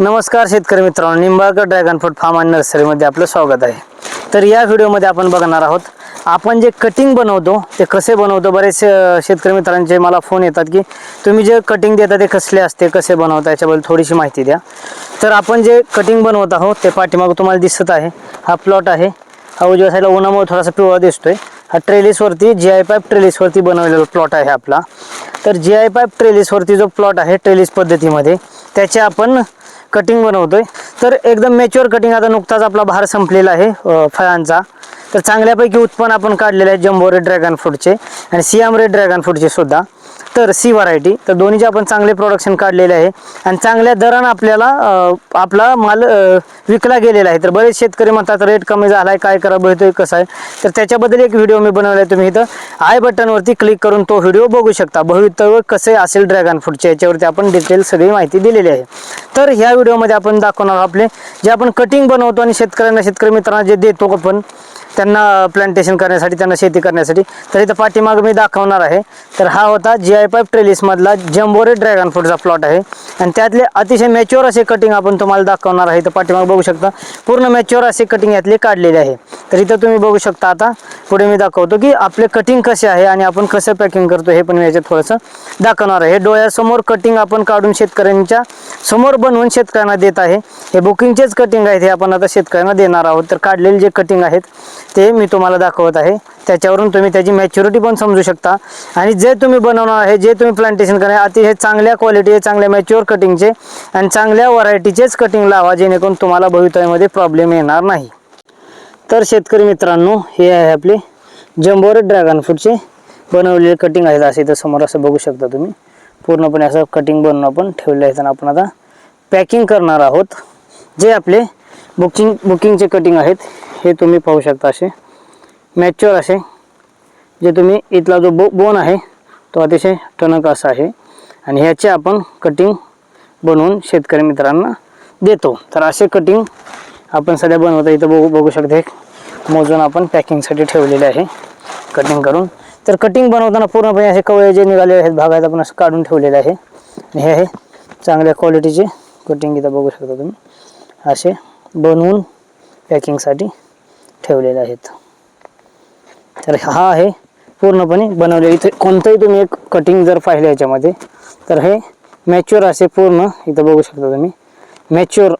नमस्कार शेतकरी मित्रांनो निंबाळकर ड्रॅगन फ्रूट फार्म आणि नर्सरीमध्ये आपलं स्वागत आहे. तर या व्हिडिओमध्ये आपण बघणार आहोत आपण जे कटिंग बनवतो ते कसे बनवतो? बरेच शेतकरी मित्रांचे मला फोन येतात की तुम्ही जे कटिंग देता ते कसले असते? कसे बनवता? याच्याबद्दल थोडीशी माहिती द्या. तर आपण जे कटिंग बनवत आहोत ते पाठीमागं तुम्हाला दिसत आहे. हा प्लॉट आहे. हा उजव्या साईडला उन्हामुळे थोडासा पिवळा दिसतोय. हा ट्रेलिसवरती जी आय पाईप ट्रेलिसवरती बनवलेला प्लॉट आहे आपला. तर जी आय पाईप ट्रेलिसवरती जो प्लॉट आहे ट्रेलिस पद्धतीमध्ये त्याचे आपण कटिंग बनवतोय. तर एकदम मॅच्युअर कटिंग आता नुकताच आपला भार संपलेला आहे फळांचा. तर चांगल्यापैकी उत्पन्न आपण काढलेलं आहे जम्बो रेड ड्रॅगन फ्रूटचे आणि सियाम रेड ड्रॅगन फ्रूटचे सुद्धा. तर सी व्हरायटी तर दोन्हीचे आपण चांगले प्रोडक्शन काढलेले आहे. आणि चांगल्या दरानं आपल्याला आपला माल विकला गेलेला आहे. तर बरेच शेतकरी म्हणतात रेट कमी झाला आहे काय करा बघतोय कसं आहे? तर त्याच्याबद्दल एक व्हिडिओ मी बनवला आहे तुम्ही इथं आय बटनवरती क्लिक करून तो व्हिडिओ बघू शकता. भवितव्य कसे असेल ड्रॅगन फ्रूटचे याच्यावरती आपण डिटेल सगळी माहिती दिलेली आहे. तर ह्या व्हिडिओमध्ये आपण दाखवणार आपले जे आपण कटिंग बनवतो आणि शेतकऱ्यांना शेतकरी मित्रांना जे देतो आपण त्यांना प्लांटेशन करण्यासाठी त्यांना शेती करण्यासाठी. तर इथं पाठीमाग मी दाखवणार आहे. तर हा होता जी आय पाईप ट्रेलिसमधला जम्बोरे ड्रॅगन फ्रूटचा प्लॉट आहे. आणि त्यातले अतिशय मॅच्युअर असे कटिंग आपण तुम्हाला दाखवणार आहे. तर पाठीमाग बघू शकता. पूर्ण मॅच्युअर असे कटिंग यातले काढलेले आहे. तर इथं तुम्ही बघू शकता आता. पुढे मी दाखवतो की आपले कटिंग कसे आहे आणि आपण कसं पॅकिंग करतो हे पण मी याच्यात थोडंसं दाखवणार आहे. हे डोळ्यासमोर कटिंग आपण काढून शेतकऱ्यांच्या समोर बनवून शेतकऱ्यांना देत आहे. हे बुकिंगचेच कटिंग आहेत हे आपण आता शेतकऱ्यांना देणार आहोत. तर काढलेले जे कटिंग आहेत ते मी तुम्हाला दाखवत आहे. त्याच्यावरून तुम्ही त्याची मॅच्युरिटी पण समजू शकता. आणि जे तुम्ही बनवणार आहे जे तुम्ही प्लांटेशन करणार अतिशय चांगल्या क्वालिटीचे चांगल्या मॅच्युअर कटिंगचे आणि चांगल्या व्हरायटीचेच कटिंग लावा जेणेकरून तुम्हाला भवितव्यामध्ये प्रॉब्लेम येणार नाही. तर शेतकरी मित्रांनो हे आहे आपले जम्बोरे ड्रॅगन फ्रूटचे बनवलेले कटिंग आहेत असे इथं समोर असं बघू शकता तुम्ही. पूर्णपणे असं कटिंग बनवून आपण ठेवले आहेत आणि आपण आता पॅकिंग करणार आहोत. जे आपले बुकिंग बुकिंगचे कटिंग आहेत हे तुम्ही पाहू शकता असे. मॅच्युअर असे. जे तुम्ही इथला जो बो बोन आहे तो अतिशय टणक असा आहे. आणि ह्याचे आपण कटिंग बनवून शेतकरी मित्रांना देतो. तर असे कटिंग आपण सध्या बनवतो इथं बघू बघू शकते मोजून आपण पॅकिंगसाठी ठेवलेले आहे. कटिंग करून. तर कटिंग बनवताना पूर्णपणे असे कवळे जे निघालेले आहेत भाग आहेत आपण असं काढून ठेवलेले आहे. हे आहे चांगल्या क्वालिटीचे कटिंग इथं बघू शकता तुम्ही. असे बनवून पॅकिंगसाठी ठेवलेले आहेत. तर हा आहे पूर्णपणे बनवले इथे कोणतंही तुम्ही एक कटिंग जर पाहिलं याच्यामध्ये तर हे मॅच्युअर असे पूर्ण इथं बघू शकता तुम्ही. मॅच्युअर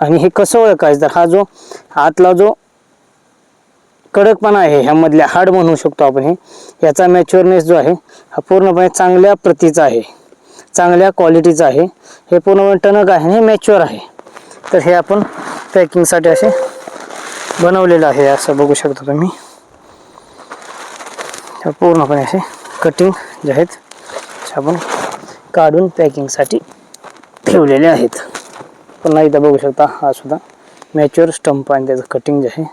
आणि हे कसं ओळखायचं? तर हा जो आतला जो कडकपणा आहे. ह्यामधल्या हाड म्हणू शकतो आपण हे. याचा मॅच्युअरनेस जो आहे हा पूर्णपणे चांगल्या प्रतीचा आहे. चांगल्या क्वालिटीचा आहे. हे पूर्णपणे टणक आहे आणि हे मॅच्युअर आहे. तर हे आपण पॅकिंगसाठी असे बनवलेलं आहे. असं बघू शकता तुम्ही. पूर्णपणे असे कटिंग जे आहेत आपण काढून पॅकिंगसाठी ठेवलेले आहेत. पुन्हा इथं बघू शकता हा सुद्धा मॅच्युअर स्टंप आणि त्याचं कटिंग जे आहे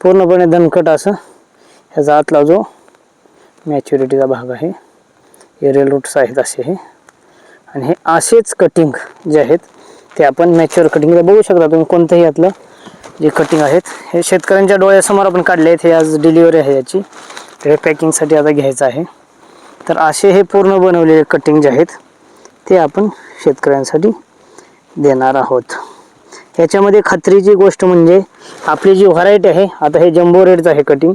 पूर्णपणे दणकट असं ह्याचा आतला जो मॅच्युरिटीचा भाग आहे एरियल रूट्स आहेत असे हे. आणि हे असेच कटिंग जे आहेत ते आपण मॅच्युअर कटिंग बघू शकता. तुम्ही कोणतंही यातलं जे कटिंग आहेत हे शेतकऱ्यांच्या डोळ्यासमोर आपण काढले आहेत हे आज डिलिव्हरी आहे याची. हे पॅकिंगसाठी आता घ्यायचं आहे. तर असे हे पूर्ण बनवलेले कटिंग जे आहेत ते आपण शेतकऱ्यांसाठी देणार आहोत. याच्यामध्ये खात्रीची गोष्ट म्हणजे आपली जी व्हरायटी आहे आता हे जम्बो रेडचं आहे कटिंग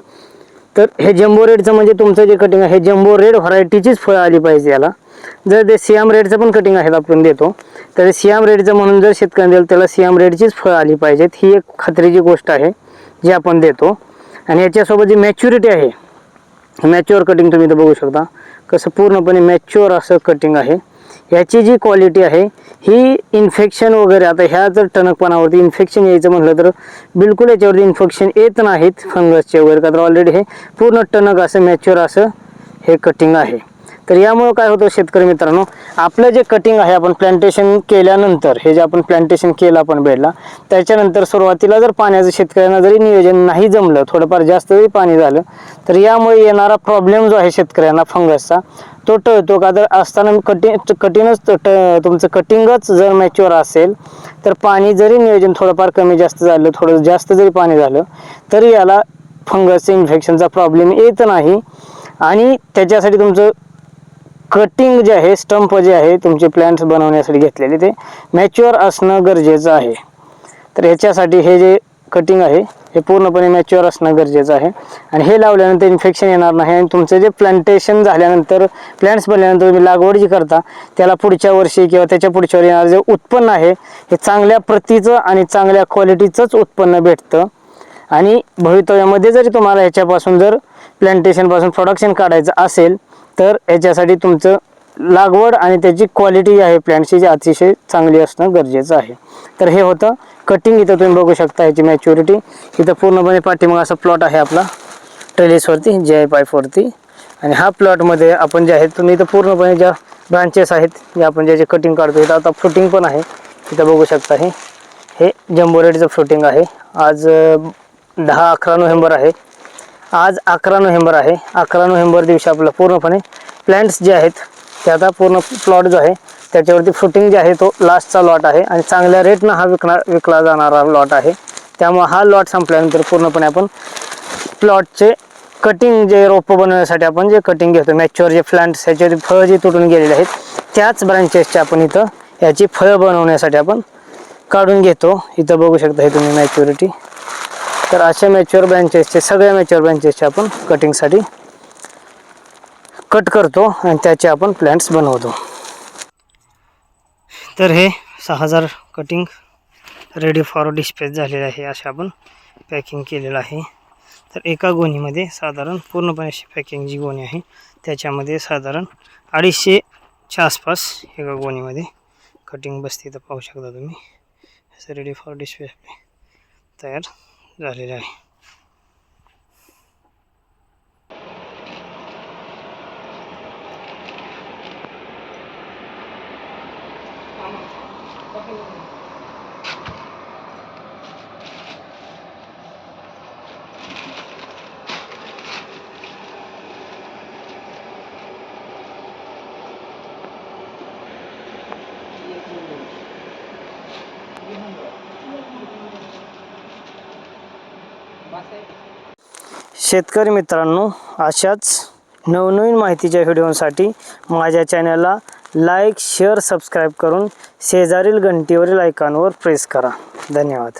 तर हे जम्बो रेडचं म्हणजे तुमचं जे कटिंग आहे हे जम्बो रेड व्हरायटीचीच फळं आली पाहिजे याला. जर ते सियाम रेडचं पण कटिंग आहे आपण देतो तर सियाम रेडचं म्हणून जर शेतकऱ्यांना दिलं त्याला सियाम रेडचीच फळं आली पाहिजेत. ही एक खात्रीची गोष्ट आहे जी आपण देतो. आणि याच्यासोबत जी मॅच्युरिटी आहे मॅच्युअर कटिंग तुम्ही इथं बघू शकता. कसं पूर्णपणे मॅच्युअर असं कटिंग आहे. याची जी क्वालिटी आहे ही इन्फेक्शन वगैरे आता ह्या जर टणकपणावरती इन्फेक्शन यायचं म्हटलं तर बिलकुल याच्यावरती इन्फेक्शन येत नाहीत फंगसचे वगैरे. का तर ऑलरेडी हे पूर्ण टणक असं मॅच्युअर असं हे कटिंग आहे. तर यामुळं काय होतं शेतकरी मित्रांनो आपलं जे कटिंग आहे आपण प्लांटेशन केल्यानंतर हे जे आपण प्लांटेशन केलं आपण बेडला त्याच्यानंतर सुरुवातीला जर पाण्याचं शेतकऱ्यांना जरी नियोजन नाही जमलं थोडंफार जास्त जरी पाणी झालं तर यामुळे येणारा प्रॉब्लेम जो आहे शेतकऱ्यांना फंगसचा तो टळतो का? जर असताना कटिंग कठीणच तुमचं कटिंगच जर मॅच्युअर असेल तर पाणी जरी नियोजन थोडंफार कमी जास्त झालं थोडं जास्त जरी पाणी झालं तरी याला फंगसचं इन्फेक्शनचा प्रॉब्लेम येत नाही. आणि त्याच्यासाठी तुमचं कटिंग जे आहे स्टंप जे आहे तुमचे प्लॅन्ट्स बनवण्यासाठी घेतलेले ते मॅच्युअर असणं गरजेचं आहे. तर ह्याच्यासाठी हे जे कटिंग आहे हे पूर्णपणे मॅच्युअर असणं गरजेचं आहे. आणि हे लावल्यानंतर इन्फेक्शन येणार नाही आणि तुमचं जे प्लांटेशन झाल्यानंतर प्लॅन्ट्स बनल्यानंतर तुम्ही लागवड जी करता त्याला पुढच्या वर्षी किंवा त्याच्या पुढच्या वर्षी येणारं जे उत्पन्न आहे हे चांगल्या प्रतीचं आणि चांगल्या क्वालिटीचंच उत्पन्न भेटतं. आणि भवितव्यामध्ये जरी तुम्हाला ह्याच्यापासून जर प्लांटेशनपासून प्रोडक्शन काढायचं असेल तर याच्यासाठी तुमचं लागवड आणि त्याची क्वालिटी जी आहे प्लॅन्टची जी अतिशय चांगली असणं गरजेचं आहे. तर हे होतं. कटिंग इथं तुम्ही बघू शकता ह्याची मॅच्युरिटी इथं पूर्णपणे पाठीमाग असा प्लॉट आहे आपला. ट्रेलिसवरती जे आय पाईपवरती आणि हा प्लॉटमध्ये आपण जे आहे तुम्ही इथं पूर्णपणे ज्या ब्रांचेस आहेत जे आपण ज्याचे कटिंग काढतो इथं आता फ्रुटिंग पण आहे. इथं बघू शकता हे. हे जम्बोरेटचं फ्रुटिंग आहे. आज दहा अकरा नोव्हेंबर आहे. आज अकरा नोव्हेंबर आहे. अकरा नोव्हेंबर दिवशी आपलं पूर्णपणे प्लॅन्ट्स जे आहेत ते आता पूर्ण प्लॉट जो आहे त्याच्यावरती फ्रुटिंग जे आहे तो लास्टचा लॉट आहे आणि चांगल्या रेटनं हा विकणार विकला जाणारा लॉट आहे. त्यामुळं हा लॉट संपल्यानंतर पूर्णपणे आपण प्लॉटचे कटिंग जे रोपं बनवण्यासाठी आपण जे कटिंग घेतो मॅच्युअर जे प्लांट्स ह्याच्यावरती फळं जे तुटून गेलेले आहेत त्याच ब्रांचेसचे आपण इथं याची फळं बनवण्यासाठी आपण काढून घेतो. इथं बघू शकता हे तुम्ही मॅच्युरिटी तर अशा मॅच्युअर ब्रँचेसचे सगळ्या मॅच्युअर ब्रँचेसचे आपण कटिंगसाठी कट करतो आणि त्याचे आपण प्लॅन्ट्स बनवतो. तर हे सहा हजार कटिंग रेडी फॉर डिस्पॅच झालेले आहे असे आपण पॅकिंग केलेलं आहे. तर एका गोणीमध्ये साधारण पूर्णपणे अशी पॅकिंग जी गोणी आहे त्याच्यामध्ये साधारण अडीचशेच्या आसपास एका गोणीमध्ये कटिंग बसते. तर पाहू शकता तुम्ही असं रेडी फॉर डिस्पॅच तयार झालेलं आहे शेतकरी मित्रांनो अशाच नवनवीन माहितीच्या व्हिडिओसाठी माझ्या चॅनलला लाईक शेअर सबस्क्राईब करून शेजारील घंटीवरील आयकॉनवर प्रेस करा. धन्यवाद.